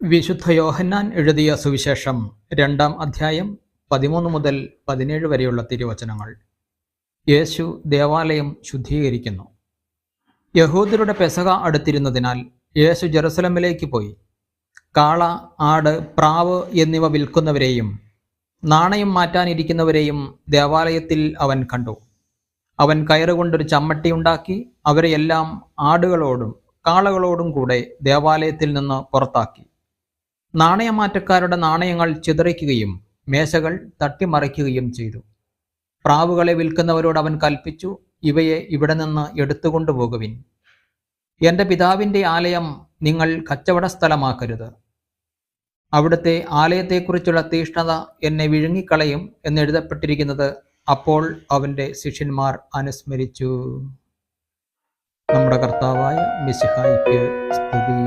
വിശുദ്ധ യോഹന്നാൻ എഴുതിയ സുവിശേഷം രണ്ടാം അധ്യായം പതിമൂന്ന് മുതൽ പതിനേഴ് വരെയുള്ള തിരുവചനങ്ങൾ. യേശു ദേവാലയം ശുദ്ധീകരിക്കുന്നു. യഹൂദരുടെ പെസക അടുത്തിരുന്നതിനാൽ യേശു ജെറുസലമിലേക്ക് പോയി. കാള ആട് പ്രാവ് എന്നിവ വിൽക്കുന്നവരെയും നാണയം മാറ്റാനിരിക്കുന്നവരെയും ദേവാലയത്തിൽ അവൻ കണ്ടു. അവൻ കയറുകൊണ്ടൊരു ചമ്മട്ടി ഉണ്ടാക്കി അവരെയെല്ലാം ആടുകളോടും കാളകളോടും കൂടെ ദേവാലയത്തിൽ നിന്ന് പുറത്താക്കി. നാണയമാറ്റക്കാരുടെ നാണയങ്ങൾ ചിതറിക്കുകയും മേശകൾ തട്ടിമറിക്കുകയും ചെയ്തു. പ്രാവുകളെ വിൽക്കുന്നവരോട് അവൻ കൽപ്പിച്ചു ഇവയെ ഇവിടെ നിന്ന് എടുത്തുകൊണ്ടുപോകുവിൻ എന്റെ പിതാവിന്റെ ആലയം നിങ്ങൾ കച്ചവട സ്ഥലമാക്കരുത് അവിടുത്തെ ആലയത്തെക്കുറിച്ചുള്ള തീഷ്ണത എന്നെ വിഴുങ്ങിക്കളയും എന്നെഴുതപ്പെട്ടിരിക്കുന്നത് അപ്പോൾ അവന്റെ ശിഷ്യന്മാർ അനുസ്മരിച്ചു. നമ്മുടെ കർത്താവായ മിസിഹായിക്ക് സ്തുതി.